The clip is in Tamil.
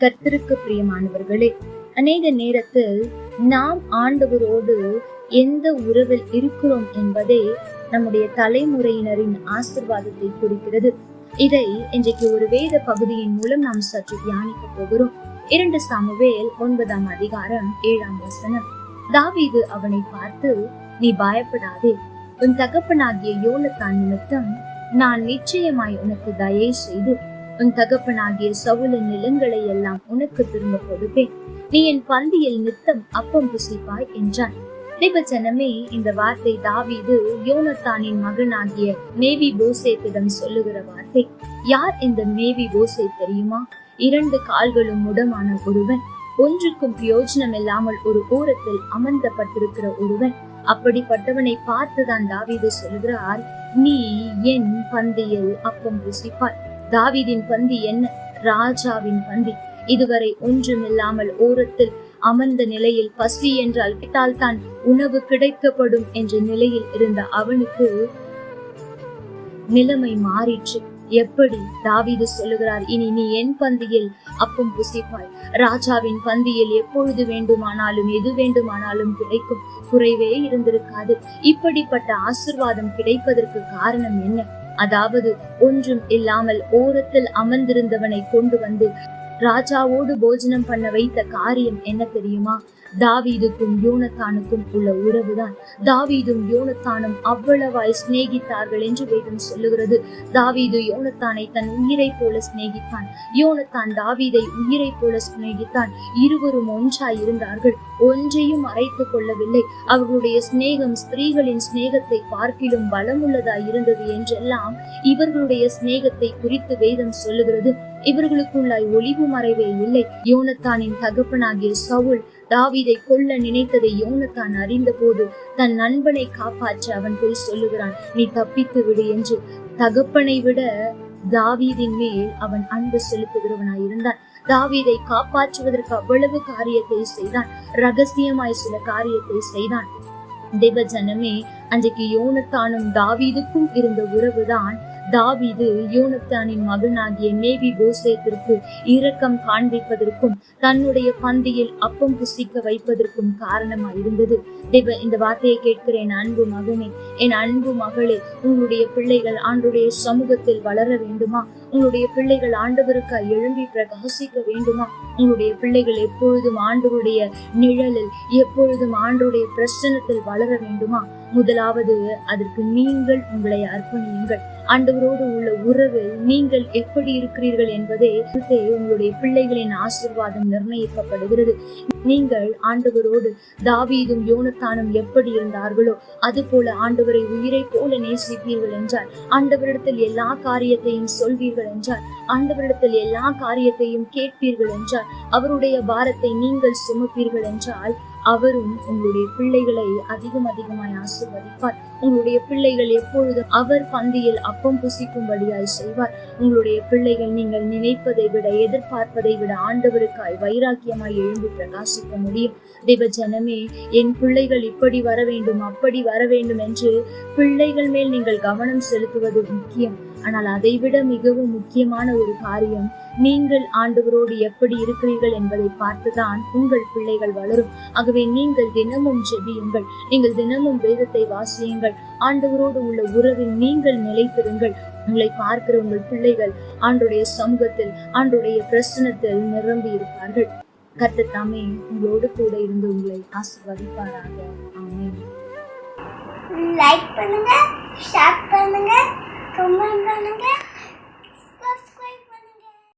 கர்த்தருக்கு பிரியமானவர்களே அநேக நேரத்தில் நாம் ஆண்டவரோடு எந்த உறவில் இருக்கிறோம் என்பதே நம்முடைய தலைமுறையினரின் ஆசிர்வாதத்தை குறிக்கிறது. இதை இன்றைக்கு ஒரு வேத பகுதியின் மூலம் நாம் சற்று தியானிக்க போகிறோம். இரண்டு சாமுவேல் ஒன்பதாம் அதிகாரம் ஏழாம் வசனம். தாவீது அவனை பார்த்து நீ பயப்படாதே. உன் தகப்பனாகிய யோனத்தான் நிமித்தம் நான் நிச்சயமாய் உனக்கு தயை செய்து உன் தகப்பனாகிய சவுலின் நிலங்களை எல்லாம் உனக்கு திரும்ப கொடுப்பேன். நீ என் பந்தியில் நித்தம் அப்பம் புசிப்பாய் என்றான். தேவச்சனமே இந்த வார்த்தை தாவீது யோனத்தானின் மகனாகிய மேவி போசேத்திடம் சொல்லுகிற வார்த்தை. யார் இந்த மேவி போசே தெரியுமா? இரண்டு கால்களும் முடமான ஒருவன். ஒன்றுக்கும் பிரயோஜனம் இல்லாமல் ஒரு ஓரத்தில் அமர்ந்தப்பட்டிருக்கிற ஒருவன். அப்படிப்பட்டவனை பார்த்துதான் தாவீது சொல்கிறார் நீ என் பந்தியில் அப்பம் புசிப்பாய். தாவிதின் பந்தி என்ன? ராஜாவின் பந்தி. இதுவரை ஒன்றுமில்லாமல் ஓரத்தில் அமர்ந்த நிலையில் பசி என்றால் கேட்டால் தான் உணவு கிடைக்கப்படும் என்ற நிலையில் இருந்த அவனுக்கு நிலைமை மாறிற்று. எப்படி? தாவிது சொல்லுகிறார் இனி நீ என் பந்தியில் அப்பம் புசிப்பாய். ராஜாவின் பந்தியில் எப்பொழுது வேண்டுமானாலும் எது வேண்டுமானாலும் கிடைக்கும். குறைவே இருந்திருக்காது. இப்படிப்பட்ட ஆசிர்வாதம் கிடைப்பதற்கு காரணம் என்ன? அதாவது ஒன்றும் இல்லாமல் ஓரத்தில் அமர்ந்திருந்தவனை கொண்டு வந்து ராஜாவோடு போஜனம் பண்ண வைத்த காரியம் என்ன தெரியுமா? தாவீதுக்கும் யோனத்தானுக்கும் உள்ள உறவுதான். தாவீதும் யோனத்தானும் அவ்வளவாய் சிநேகித்தார்கள் என்று வேதம் சொல்லுகிறது. தாவீது யோனத்தானை தன் உயிரை போல சிநேகித்தான். யோனத்தான் தாவீதை உயிரை போல சிநேகித்தான். இருவரும் ஒன்றாய் இருந்தார்கள். ஒன்றையும் அரைத்து கொள்ளவில்லை. அவர்களுடைய சிநேகம் ஸ்திரீகளின் சிநேகத்தை பார்க்கிலும் பலமுள்ளதாய் இருந்தது என்றெல்லாம் இவர்களுடைய சிநேகத்தை குறித்து வேதம் சொல்லுகிறது. இவர்களுக்குள்ளாய் ஒளிவு மறைவே இல்லை. யோனத்தானின் தகப்பனாகிய சவுல் தாவீதை கொல்ல நினைத்ததை யோனத்தான் அறிந்த போது தன் நண்பனை காப்பாற்ற அவன் போய் சொல்லுகிறான் நீ தப்பித்து விடு என்று. தகப்பனை விட தாவீதின் மேல் அவன் அன்பு செலுத்துகிறவனாய் இருந்தான். தாவீதை காப்பாற்றுவதற்கு அவ்வளவு காரியத்தை செய்தான். ரகசியமாய் சில காரியத்தை செய்தான். தேவ ஜனமே அன்றைக்கு யோனத்தானும் தாவீதுக்கும் இருந்த உறவுதான் தாவிது யூனத்தானின் மகனாகிய மேபி போசேத்திற்கு இரக்கம் காண்பிப்பதற்கும் தன்னுடைய பந்தியில் அப்பம் புசிக்க வைப்பதற்கும் காரணமாயிருந்தது. தேவ இந்த வார்த்தையை கேட்கிறேன் அன்பு மகனே. என் அன்பு மகளே உங்களுடைய பிள்ளைகள் ஆண்டுடைய சமூகத்தில் வளர வேண்டுமா? உங்களுடைய பிள்ளைகள் ஆண்டவருக்கு எழும்பி பிரகாசிக்க வேண்டுமா? உங்களுடைய பிள்ளைகள் எப்பொழுதும் ஆண்டவருடைய நிழலில் எப்பொழுதும் ஆண்டுடைய பிரசனத்தில் வளர வேண்டுமா? முதலாவது அதற்கு நீங்கள் உங்களை அர்ப்பணியுங்கள். ஆண்டவரோடு உள்ள உறவு நீங்கள் எப்படி இருக்கிறீர்கள் என்பதே உங்களுடைய பிள்ளைகளின் ஆசிர்வாதம் நிர்ணயிக்கப்படுகிறது. நீங்கள் ஆண்டவரோடு தாவீதும் யோனத்தானும் எப்படி இருந்தார்களோ அது போல ஆண்டு ஆண்டவரை உயிரை போல நேசிப்பீர்கள் என்றால் ஆண்டவரிடத்தில் எல்லா காரியத்தையும் சொல்வீர்கள் என்றால் ஆண்டவரிடத்தில் எல்லா காரியத்தையும் கேட்பீர்கள் என்றால் அவருடைய பாரத்தை நீங்கள் சுமப்பீர்கள் என்றால் அவரும் உங்களுடைய பிள்ளைகளை அதிகம் அதிகமாய் ஆசிர்வதிப்பார். உங்களுடைய பிள்ளைகள் எப்பொழுதும் அவர் பந்தியில் அப்பம் புசிக்கும்படியாய் செய்வார். உங்களுடைய பிள்ளைகள் நீங்கள் நினைப்பதை விட எதிர்பார்ப்பதை விட ஆண்டவருக்காய் வைராக்கியமாய் எழுந்து பிரகாசிக்க முடியும். தேவ ஜனமே என் பிள்ளைகள் இப்படி வர வேண்டும் அப்படி வர வேண்டும் என்று பிள்ளைகள் மேல் நீங்கள் கவனம் செலுத்துவது முக்கியம். ஆனால் அதைவிட மிகவும் முக்கியமான ஒரு காரியம் நீங்கள் ஆண்டவரோடு எப்படி இருக்கிறீர்கள் என்பதை பார்த்துதான் உங்கள் பிள்ளைகள் வளரும். ஆகவே நீங்கள் தினமும் ஜெபியுங்கள். நீங்கள் தினமும் வேதத்தை வாசியுங்கள். ஆண்டவரோடு உள்ள உறவில் நீங்கள் நிலைத்திருங்கள். உங்களை பார்க்கிற உங்கள் பிள்ளைகள் ஆண்டுடைய சமூகத்தில் ஆண்டுடைய பிரசனத்தில் நிரம்பி இருப்பார்கள். கர்த்தர் தாமே உங்களோடு கூட இருந்து உங்களை ஆசிர்வதிப்பாராக. ஆமே லைக் பண்ணுங்க ஷேர் பண்ணுங்க கமெண்ட் பண்ணுங்க.